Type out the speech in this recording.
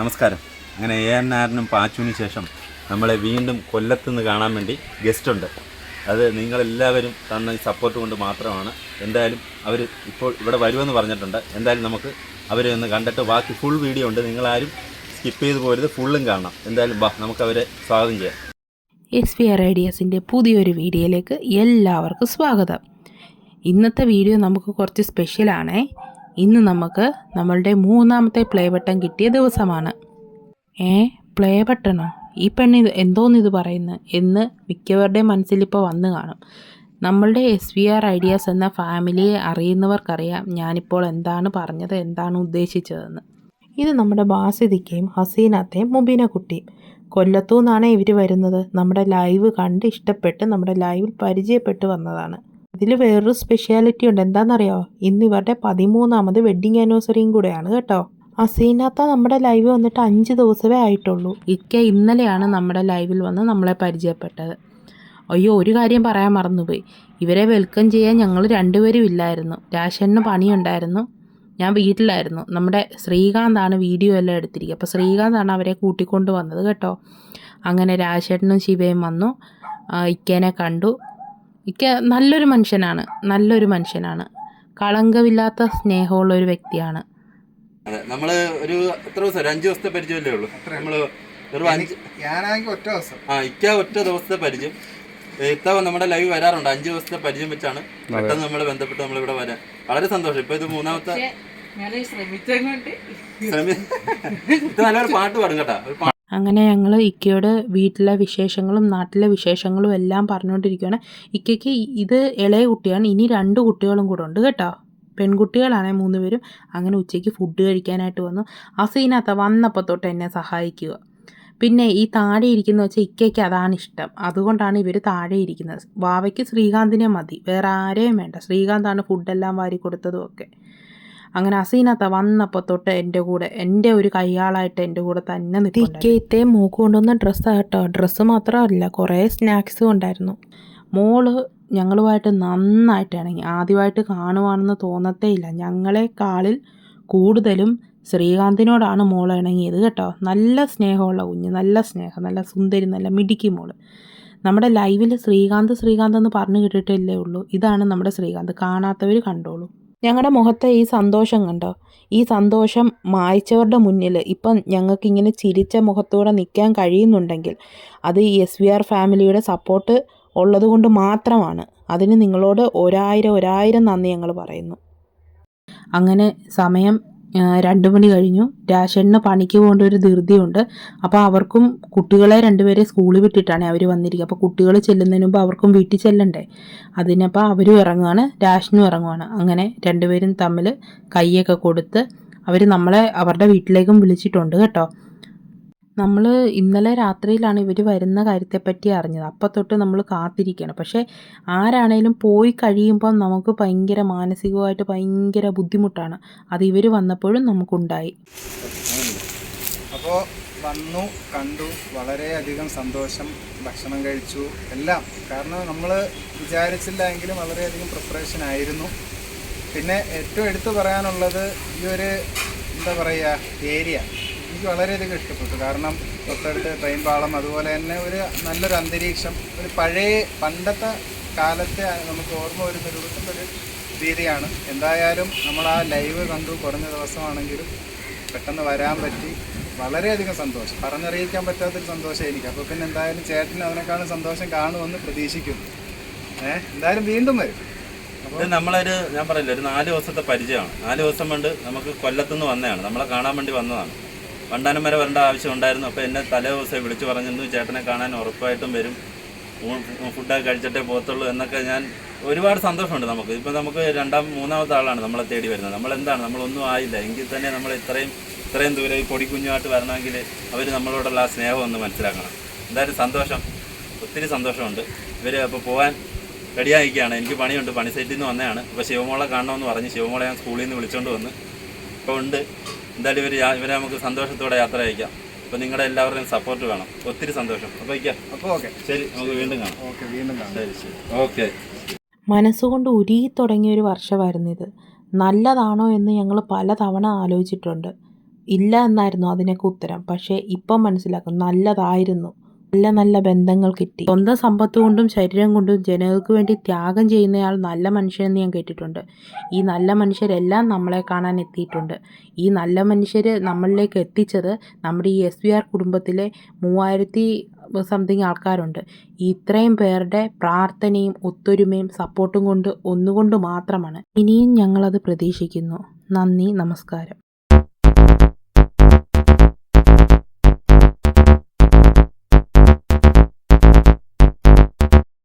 നമസ്കാരം. അങ്ങനെ A N ആറിനും പാച്ചുവിനും ശേഷം നമ്മളെ വീണ്ടും കൊല്ലത്തുനിന്ന് കാണാൻ വേണ്ടി ഗസ്റ്റ് ഉണ്ട് അത് നിങ്ങളെല്ലാവരും തന്ന സപ്പോർട്ട് കൊണ്ട് മാത്രമാണ്. എന്തായാലും അവർ ഇപ്പോൾ ഇവിടെ വരുമെന്ന് പറഞ്ഞിട്ടുണ്ട്. എന്തായാലും നമുക്ക് അവരെ ഒന്ന് കണ്ടിട്ട് ബാക്കി ഫുൾ വീഡിയോ ഉണ്ട്. നിങ്ങളാരും സ്കിപ്പ് ചെയ്ത് പോരുത്. ഫുള്ളും കാണണം. എന്തായാലും ബാ നമുക്ക് അവരെ സ്വാഗതം ചെയ്യാം. എസ് പി ആർ ഐഡിയാസിന്റെ പുതിയൊരു വീഡിയോയിലേക്ക് എല്ലാവർക്കും സ്വാഗതം. ഇന്നത്തെ വീഡിയോ നമുക്ക് കുറച്ച് സ്പെഷ്യലാണേ ഇന്ന് നമുക്ക് നമ്മളുടെ മൂന്നാമത്തെ പ്ലേ ബട്ടൺ കിട്ടിയ ദിവസമാണ്. ഏ പ്ലേ ബട്ടണോ ഈ പെണ്ണ് ഇത് എന്തോന്ന് ഇത് പറയുന്നത് എന്ന് മിക്കവരുടെയും മനസ്സിലിപ്പോൾ വന്നു കാണും. നമ്മളുടെ എസ് വി ആർ ഐഡിയാസ് എന്ന ഫാമിലിയെ അറിയുന്നവർക്കറിയാം ഞാനിപ്പോൾ എന്താണ് പറഞ്ഞത് എന്താണ് ഉദ്ദേശിച്ചതെന്ന്. ഇത് നമ്മുടെ ബാസിദിക്കയും ഹസീനത്തെയും മുബീന കുട്ടിയും. കൊല്ലത്തു നിന്നാണ് ഇവർ വരുന്നത്. നമ്മുടെ ലൈവ് കണ്ട് ഇഷ്ടപ്പെട്ട് നമ്മുടെ ലൈവിൽ പരിചയപ്പെട്ട് വന്നതാണ്. ഇതിൽ വേറൊരു സ്പെഷ്യാലിറ്റി ഉണ്ട്. എന്താണെന്നറിയോ ഇന്ന് ഇവരുടെ പതിമൂന്നാമത് വെഡ്ഡിങ് ആനിവേഴ്സറിയും കൂടെയാണ് കേട്ടോ. അസീനാത്ത നമ്മുടെ ലൈവ് വന്നിട്ട് അഞ്ച് ദിവസമേ ആയിട്ടുള്ളൂ. ഇക്ക ഇന്നലെയാണ് നമ്മുടെ ലൈവിൽ വന്ന് നമ്മളെ പരിചയപ്പെട്ടത്. അയ്യോ ഒരു കാര്യം പറയാൻ മറന്നുപോയി. ഇവരെ വെൽക്കം ചെയ്യാൻ ഞങ്ങൾ രണ്ടുപേരും ഇല്ലായിരുന്നു. രാശന് പണിയുണ്ടായിരുന്നു. ഞാൻ വീട്ടിലായിരുന്നു. നമ്മുടെ ശ്രീകാന്താണ് വീഡിയോ എല്ലാം എടുത്തിരിക്കുക. അപ്പോൾ ശ്രീകാന്താണ് അവരെ കൂട്ടിക്കൊണ്ട് വന്നത് കേട്ടോ. അങ്ങനെ രാജേട്ടനും ശിവയും വന്നു. ഇക്കേനെ കണ്ടു. ഇക്ക നല്ലൊരു മനുഷ്യനാണ് നല്ലൊരു മനുഷ്യനാണ്. കളങ്കമില്ലാത്ത സ്നേഹമുള്ള ഒരു വ്യക്തിയാണ്. അതെ നമ്മൾ ഒരു എത്ര ദിവസം? ഒരു അഞ്ച് ദിവസത്തെ പരിചയമല്ലേ ഉള്ളൂ? നമ്മൾ ഒരു അഞ്ച് ഞാനാണെങ്കിൽ ഒറ്റ ദിവസം. ആ ഇക്ക ഒറ്റ ദിവസത്തെ പരിചയം. ഇത്തവണ നമ്മുടെ ലൈവ് വരാറുണ്ട്. അഞ്ച് ദിവസത്തെ പരിചയം വെച്ചാണ് പെട്ടെന്ന് നമ്മൾ ബന്ധപ്പെട്ട് നമ്മൾ ഇവിടെ വരാൻ. വളരെ സന്തോഷം. ഇപ്പൊ ഇത് മൂന്നാമത്തെ ശ്രമിച്ചു ഇത് നല്ലൊരു പാട്ട് പാടും കേട്ടാ. അങ്ങനെ ഞങ്ങൾ ഇക്കയോട് വീട്ടിലെ വിശേഷങ്ങളും നാട്ടിലെ വിശേഷങ്ങളും എല്ലാം പറഞ്ഞുകൊണ്ടിരിക്കുകയാണ് ഇക്കയ്ക്ക് ഇത് ഇളയ കുട്ടിയാണ്. ഇനി രണ്ട് കുട്ടികളും കൂടെ ഉണ്ട് കേട്ടോ. പെൺകുട്ടികളാണ് മൂന്ന് പേരും. അങ്ങനെ ഉച്ചയ്ക്ക് ഫുഡ് കഴിക്കാനായിട്ട് വന്നു. അസീനത്ത വന്നപ്പോൾ തൊട്ട് എന്നെ സഹായിക്കുക. പിന്നെ ഈ താഴെ ഇരിക്കുന്ന വെച്ചാൽ ഇക്കയ്ക്ക് അതാണ് ഇഷ്ടം. അതുകൊണ്ടാണ് ഇവർ താഴെ ഇരിക്കുന്നത്. വാവയ്ക്ക് ശ്രീകാന്തിനെ മതി. വേറെ ആരെയും വേണ്ട. ശ്രീകാന്താണ് ഫുഡെല്ലാം വാരി കൊടുത്തതും ഒക്കെ. അങ്ങനെ അസീനത്ത വന്നപ്പോൾ തൊട്ട് എന്റെ കൂടെ എന്റെ ഒരു കയ്യാളായിട്ട് എന്റെ കൂടെ തന്നെ നിൽക്കത്തെ മൂക്ക് കൊണ്ടുവന്ന ഡ്രസ്സാണ് കേട്ടോ. ഡ്രസ്സ് മാത്രമല്ല കുറേ സ്നാക്സും ഉണ്ടായിരുന്നു മോൾ ഞങ്ങളുമായിട്ട് നന്നായിട്ട് ഇണങ്ങി. ആദ്യമായിട്ട് കാണുവാണെന്ന് തോന്നത്തേ ഇല്ല ഞങ്ങളെക്കാളിൽ കൂടുതലും ശ്രീകാന്തിനോടാണ് മോൾ ഇണങ്ങിയത് കേട്ടോ. നല്ല സ്നേഹമുള്ള കുഞ്ഞ് നല്ല സ്നേഹം നല്ല സുന്ദരി നല്ല മിടിക്കി മോൾ. നമ്മുടെ ലൈവിൽ ശ്രീകാന്ത് ശ്രീകാന്ത് എന്ന് പറഞ്ഞു കേട്ടിട്ടല്ലേ ഉള്ളൂ. ഇതാണ് നമ്മുടെ ശ്രീകാന്ത്. കാണാത്തവർ കണ്ടോളൂ. ഞങ്ങളുടെ മുഖത്തെ ഈ സന്തോഷം കണ്ടോ? ഈ സന്തോഷം മായ്ച്ചവരുടെ മുന്നിൽ ഇപ്പം ഞങ്ങൾക്ക് ഇങ്ങനെ ചിരിച്ച മുഖത്തോടെ നിൽക്കാൻ കഴിയുന്നുണ്ടെങ്കിൽ അത് ഈ എസ് വി ആർ ഫാമിലിയുടെ സപ്പോർട്ട് ഉള്ളതുകൊണ്ട് മാത്രമാണ്. അതിന് നിങ്ങളോട് ഒരായിരം ഒരായിരം നന്ദി ഞങ്ങൾ പറയുന്നു. അങ്ങനെ സമയം രണ്ട് മണി കഴിഞ്ഞു. രാശന് പണിക്ക് പോകേണ്ട ഒരു ധൃതിയുണ്ട്. അപ്പോൾ അവർക്കും കുട്ടികളെ രണ്ടുപേരെ സ്കൂളിൽ വിട്ടിട്ടാണ് അവർ വന്നിരിക്കുക. അപ്പോൾ കുട്ടികൾ ചെല്ലുന്നതിന് മുമ്പ് അവർക്കും വീട്ടിൽ ചെല്ലണ്ടേ? അതിനപ്പോൾ അവരും ഇറങ്ങുകയാണ് രാശനും ഇറങ്ങുകയാണ് അങ്ങനെ രണ്ടുപേരും തമ്മിൽ കൈയൊക്കെ കൊടുത്ത് അവർ നമ്മളെ അവരുടെ വീട്ടിലേക്കും വിളിച്ചിട്ടുണ്ട് കേട്ടോ. നമ്മൾ ഇന്നലെ രാത്രിയിലാണ് ഇവർ വരുന്ന കാര്യത്തെപ്പറ്റി അറിഞ്ഞത്. അപ്പം തൊട്ട് നമ്മൾ കാത്തിരിക്കുകയാണ് പക്ഷേ ആരാണേലും പോയി കഴിയുമ്പോൾ നമുക്ക് ഭയങ്കര മാനസികമായിട്ട് ഭയങ്കര ബുദ്ധിമുട്ടാണ്. അത് ഇവർ വന്നപ്പോഴും നമുക്കുണ്ടായി. അപ്പോൾ വന്നു കണ്ടു വളരെയധികം സന്തോഷം ഭക്ഷണം കഴിച്ചു എല്ലാം. കാരണം നമ്മൾ വിചാരിച്ചില്ല എങ്കിലും വളരെയധികം പ്രിപ്പറേഷൻ ആയിരുന്നു. പിന്നെ ഏറ്റവും എടുത്തു പറയാനുള്ളത് ഈ ഒരു എന്താ പറയുക ഏരിയ എനിക്ക് വളരെയധികം ഇഷ്ടപ്പെട്ടു. കാരണം തൊട്ടടുത്ത് ട്രെയിൻ പാളം അതുപോലെ തന്നെ ഒരു നല്ലൊരു അന്തരീക്ഷം ഒരു പഴയ പണ്ടത്തെ കാലത്തെ നമുക്ക് ഓർമ്മ വരുന്ന രൂപത്തിലൊരു രീതിയാണ്. എന്തായാലും നമ്മൾ ആ ലൈവ് കണ്ടു. കുറഞ്ഞ ദിവസമാണെങ്കിലും പെട്ടെന്ന് വരാൻ പറ്റി. വളരെയധികം സന്തോഷം. പറഞ്ഞറിയിക്കാൻ പറ്റാത്തൊരു സന്തോഷം എനിക്ക്. അപ്പോൾ പിന്നെ എന്തായാലും ചേട്ടന് അതിനേക്കാളും സന്തോഷം കാണുമെന്ന് പ്രതീക്ഷിക്കുന്നു. ഏഹ് എന്തായാലും വീണ്ടും വരും. ഇത് നമ്മളൊരു ഞാൻ പറയില്ല ഒരു നാല് ദിവസത്തെ പരിചയമാണ്. നാല് ദിവസം കൊണ്ട് നമുക്ക് കൊല്ലത്തുനിന്ന് വന്നതാണ്. നമ്മളെ കാണാൻ വേണ്ടി വന്നതാണ്. വണ്ടാനം വരെ വരേണ്ട ആവശ്യമുണ്ടായിരുന്നു അപ്പോൾ എന്നെ തലേ ദിവസം വിളിച്ചു പറഞ്ഞിരുന്നു ചേട്ടനെ കാണാൻ ഉറപ്പായിട്ടും വരും. ഫുഡൊക്കെ കഴിച്ചിട്ടേ പോകത്തുള്ളൂ. എന്നൊക്കെ ഞാൻ ഒരുപാട് സന്തോഷമുണ്ട് നമുക്ക്. ഇപ്പോൾ നമുക്ക് രണ്ടാം മൂന്നാമത്തെ ആളാണ് നമ്മളെ തേടി വരുന്നത്. നമ്മളെന്താണ്? നമ്മളൊന്നും ആയില്ല. എങ്കിൽ തന്നെ നമ്മൾ ഇത്രയും ഇത്രയും ദൂരം ഈ പൊടിക്കുഞ്ഞുമായിട്ട് വരണമെങ്കിൽ അവർ നമ്മളോടുള്ള ആ സ്നേഹം ഒന്ന് മനസ്സിലാക്കണം. എന്തായാലും സന്തോഷം. ഒത്തിരി സന്തോഷമുണ്ട്. ഇവർ അപ്പോൾ പോകാൻ റെഡിയായിരിക്കുകയാണ്. എനിക്ക് പണിയുണ്ട്. പണി സൈറ്റിൽ നിന്ന് വന്നതാണ്. അപ്പോൾ ശിവമോളെ കാണണമെന്ന് പറഞ്ഞ് ശിവമോളെ ഞാൻ സ്കൂളിൽ നിന്ന് വിളിച്ചുകൊണ്ട് വന്ന്. ഇപ്പോൾ ഉണ്ട്. എന്തായാലും ഇവർ ഇവരെ നമുക്ക് സന്തോഷത്തോടെ യാത്ര അയക്കാം. അപ്പോൾ നിങ്ങളുടെ എല്ലാവരുടെയും സപ്പോർട്ട് വേണം. ഒത്തിരി സന്തോഷം. അപ്പോൾ അയക്കാം അപ്പോൾ ഓക്കെ. ശരി നമുക്ക് വീണ്ടും കാണാം. ഓക്കെ വീണ്ടും കാണാം. ശരി ശരി. ഓക്കെ. മനസ്സുകൊണ്ട് ഉരുകി തുടങ്ങിയ ഒരു വർഷമായിരുന്നു ഇത് നല്ലതാണോ എന്ന് ഞങ്ങൾ പലതവണ ആലോചിച്ചിട്ടുണ്ട്. ഇല്ല എന്നായിരുന്നു അതിനൊക്കെ ഉത്തരം. പക്ഷേ ഇപ്പം മനസ്സിലാക്കും നല്ലതായിരുന്നു. നല്ല നല്ല ബന്ധങ്ങൾ കിട്ടി. സ്വന്തം സമ്പത്ത് കൊണ്ടും ശരീരം കൊണ്ടും ജനങ്ങൾക്ക് വേണ്ടി ത്യാഗം ചെയ്യുന്നയാൾ നല്ല മനുഷ്യനെന്ന് ഞാൻ കേട്ടിട്ടുണ്ട്. ഈ നല്ല മനുഷ്യരെല്ലാം നമ്മളെ കാണാൻ എത്തിയിട്ടുണ്ട്. ഈ നല്ല മനുഷ്യർ നമ്മളിലേക്ക് എത്തിച്ചത് നമ്മുടെ ഈ എസ് വി ആർ കുടുംബത്തിലെ മൂവായിരത്തി സംതിങ് ആൾക്കാരുണ്ട്. ഇത്രയും പേരുടെ പ്രാർത്ഥനയും ഒത്തൊരുമയും സപ്പോർട്ടും കൊണ്ട് ഒന്നുകൊണ്ട് മാത്രമാണ്. ഇനിയും ഞങ്ങളത് പ്രതീക്ഷിക്കുന്നു. നന്ദി നമസ്കാരം.